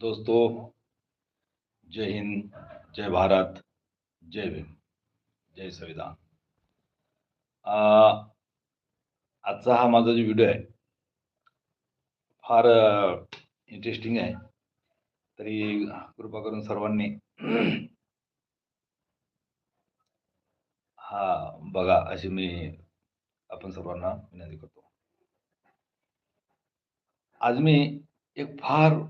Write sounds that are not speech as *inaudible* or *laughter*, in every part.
दोस्तों जय हिंद जय भारत जय भीम जय संविधान. आजचा हा माझा जो व्हिडिओ आहे फार इंटरेस्टिंग आहे. तरी कृपा करून सर्वांनी हा बघा अशी मी आपण सर्वांना विनंती करतो. आज मी एक फार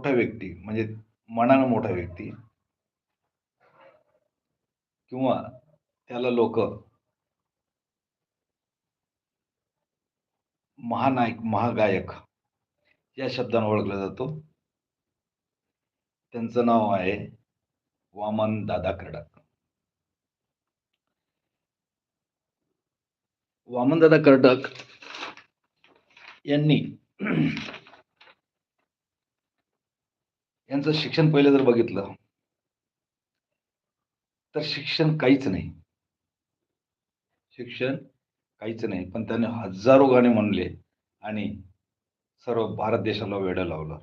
मोठा व्यक्ती म्हणजे मनानं मोठा व्यक्ती किंवा त्याला लोक महानायक महागायक या शब्दानं ओळखला जातो. त्यांचं नाव आहे वामन दादा कर्डक. वामनदादा कर्डक यांनी यांचं शिक्षण पहिलं जर बघितलं तर शिक्षण काहीच नाही. शिक्षण काहीच नाही. पण त्याने हजारो गाणे म्हणले आणि सर्व भारत देशाला वेडं लावलं.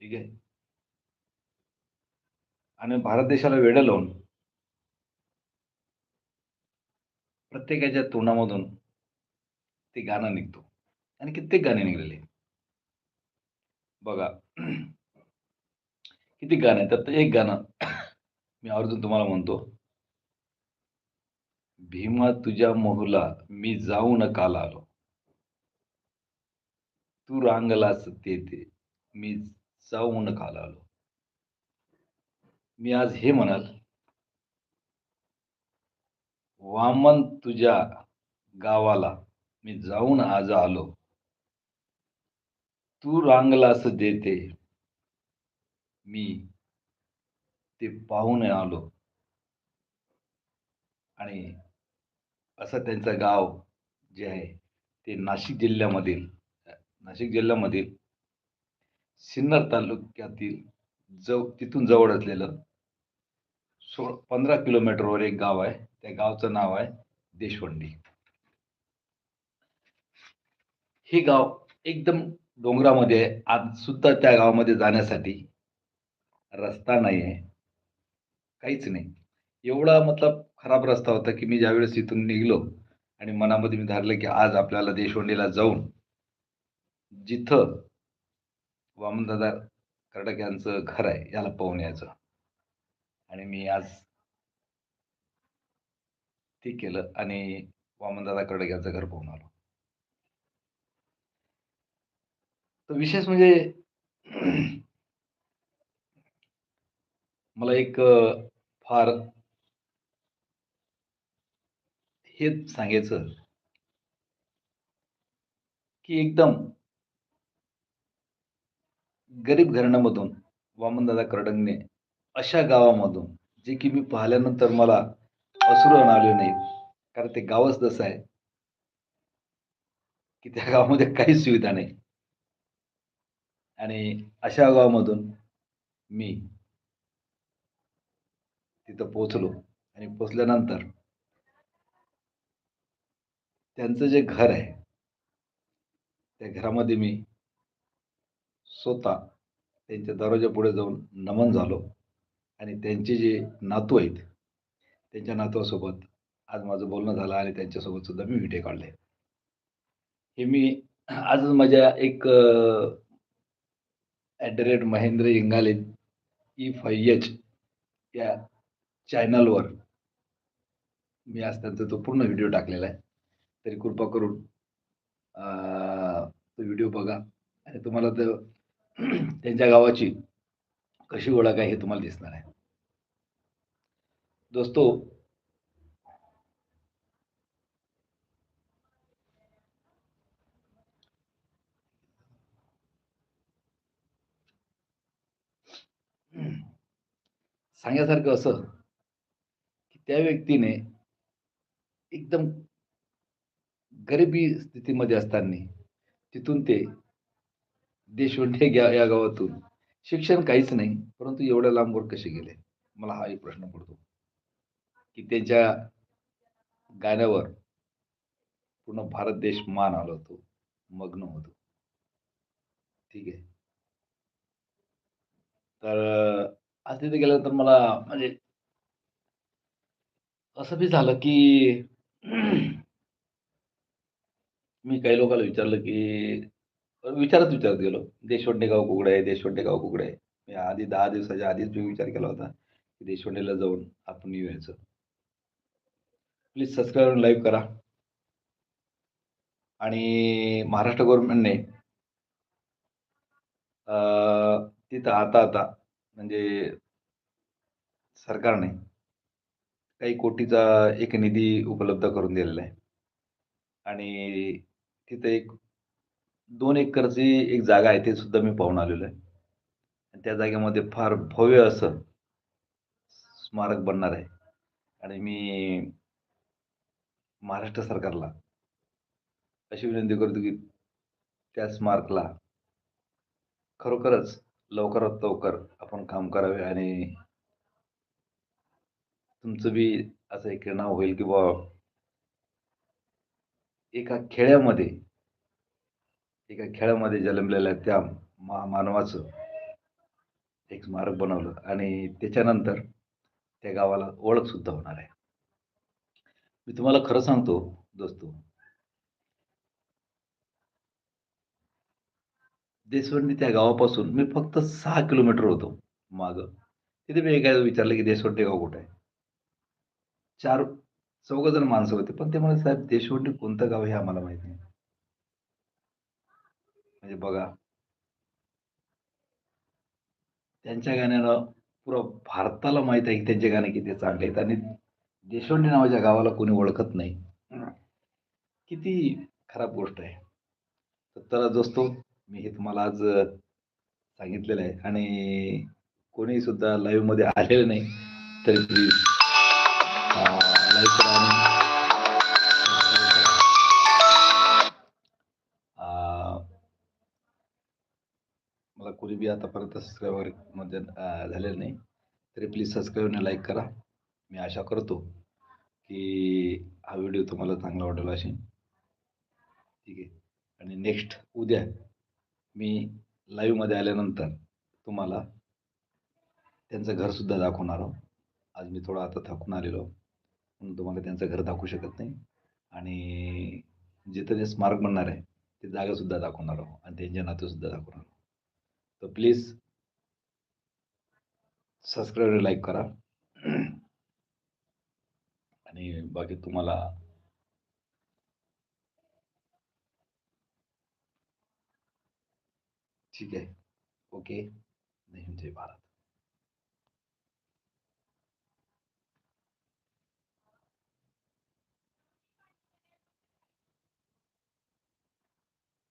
ठीक आहे? आणि भारत देशाला वेडं लावून प्रत्येकाच्या तोंडामधून ते गाणं निघतो. आणि कित्येक गाणे निघलेले. बघा. *clears throat* किती गाणं आहे? त्यात एक गाणं मी आवर्जून तुम्हाला म्हणतो. भीमा तुझ्या मोहला मी जाऊन काल आलो तू रांगलास तेथे मी जाऊन काल आलो मी आज हे म्हणाल. वामन तुझ्या गावाला मी जाऊन आज आलो. तू रांगलास देते. मी ते पाहून आलो. आणि असं त्यांचं गाव जे आहे ते नाशिक जिल्ह्यामधील नाशिक जिल्ह्यामधील सिन्नर तालुक्यातील जव तिथून जवळ असलेलं सो पंधरा किलोमीटरवर एक गाव आहे. त्या गावचं नाव आहे देशवंडी. हे गाव एकदम डोंगरामध्ये आज सुद्धा त्या गावामध्ये जाण्यासाठी रस्ता नाही आहे काहीच नाही. एवढा मतलब खराब रस्ता होता की मी ज्यावेळेस इथून निघलो आणि मनामध्ये मी धरलं की आज आपल्याला देशवंडीला जाऊन जिथं वामनदादा कर्डक यांचं घर आहे याला पाहून यायचं. आणि मी आज ते केलं आणि वामनदादा कर्डक यांचं घर पाहून आलो तर विशेष म्हणजे *clears throat* मला एक फार हेच सांगायचं की एकदम गरीब घराण्यामधून वामनदादा करडंगने अशा गावामधून जे की मी पाहिल्यानंतर मला असुर आले नाहीत. कारण ते गावच तसं आहे. की त्या गावामध्ये काहीच सुविधा नाही. आणि अशा गावामधून मी तिथं पोचलो आणि पोचल्यानंतर त्यांचं जे घर आहे त्या घरामध्ये मी स्वतः त्यांच्या दरवाजा पुढे जाऊन नमन झालो. आणि त्यांचे जे नातू आहेत त्यांच्या नातवासोबत आज माझं बोलणं झालं आणि त्यांच्यासोबत सुद्धा मी व्हिडिओ काढले. हे मी आजच माझ्या एक at the rate Mahendra Ingale E five H या चॅनलवर मी आज त्यांचा तो पूर्ण व्हिडिओ टाकलेला आहे. तरी कृपा करून तो व्हिडिओ बघा. आणि तुम्हाला तर *clears throat* त्यांच्या गावाची कशी ओळख आहे हे तुम्हाला दिसणार आहे. दोस्तो सांगण्यासारखं असं की त्या व्यक्तीने एकदम गरिबी स्थितीमध्ये असताना तिथून ते देशवंडे या गावातून शिक्षण काहीच नाही परंतु एवढ्या लांबवर कसे गेले? मला हा एक प्रश्न पडतो. की त्यांच्या गाण्यावर पूर्ण भारत देश मान आला होतो मग्न होतो. ठीक आहे. तर आज तिथे गेल्यानंतर मला म्हणजे असं बी झालं की *clears throat* मी काही लोकांना विचारलं की विचारत विचारत गेलो. देशवंडे गाव कुठे आहे? देशवंडे गाव कुठे आहे? मी आधी दहा दिवसाच्या आधीच मी विचार केला होता, की देशवंडेला जाऊन आपण येऊ यायचं. प्लीज सबस्क्राईब करून लाईक करा. आणि महाराष्ट्र गव्हर्नमेंटने तिथं आता-आता म्हणजे सरकारने काही कोटीचा एक निधी उपलब्ध करून दिलेला आहे. आणि तिथं एक दोन एकरची एक जागा आहे, ते सुद्धा मी पाहून आलेलो आहे. आणि त्या जागेमध्ये फार भव्य असं स्मारक बनणार आहे. आणि मी महाराष्ट्र सरकारला अशी विनंती करतो, की त्या स्मारकला खरोखरच लवकरात लवकर आपण काम करावे आणि तुमचं बी असं एक नाव होईल, की बुवा एका खेड्यामध्ये एका खेड्यामध्ये जन्मलेल्या त्या मा मानवाचं एक स्मारक बनवलं आणि त्याच्यानंतर त्या गावाला ओळख सुद्धा होणार आहे. मी तुम्हाला खरं सांगतो दोस्तो देशवंडी त्या गावापासून मी फक्त 6 किलोमीटर होतो मागं. तिथे मी एकाला विचारलं, की देशवंडी गाव कुठे आहे? 4 चौघं जण माणसं होते. पण ते म्हणाले, "साहेब देशवंडी कोणतं गाव हे आम्हाला माहीत नाही." म्हणजे बघा. त्यांच्या गाण्यानं पुरं भारताला माहीत आहे, की त्यांचे गाणे किती चांगले आहेत आणि देशवंडी नावाच्या गावाला कोणी ओळखत नाही. किती खराब गोष्ट आहे. तर दोस्तो मी हे तुम्हाला आज सांगितलेलं आहे आणि कोणी सुद्धा लाईव्हमध्ये आलेलं नाही, तरी प्लीज लाईक करा मला कोणी बी आतापर्यंत सबस्क्रायबरमध्ये झालेलं नाही. तरी प्लीज सबस्क्राईब आणि लाईक करा. मी आशा करतो, की हा व्हिडिओ तुम्हाला चांगला वाटेल असेल. ठीक आहे. आणि नेक्स्ट उद्या मी लाईव्हमध्ये आल्यानंतर तुम्हाला त्यांचं घर सुद्धा दाखवणार आहोत. आज मी थोडा आता थकून आलेलो, म्हणून तुम्हाला त्यांचं घर दाखवू शकत नाही. आणि जिथं ते स्मारक बनणार आहे, ते जागा सुद्धा दाखवणार आहोत आणि त्यांच्या नातेसुद्धा दाखवणार आहोत. तर प्लीज सबस्क्राईब लाईक करा. *clears throat* आणि बाकी तुम्हाला ठीक आहे. ओके. जय हिंद, जय भारत.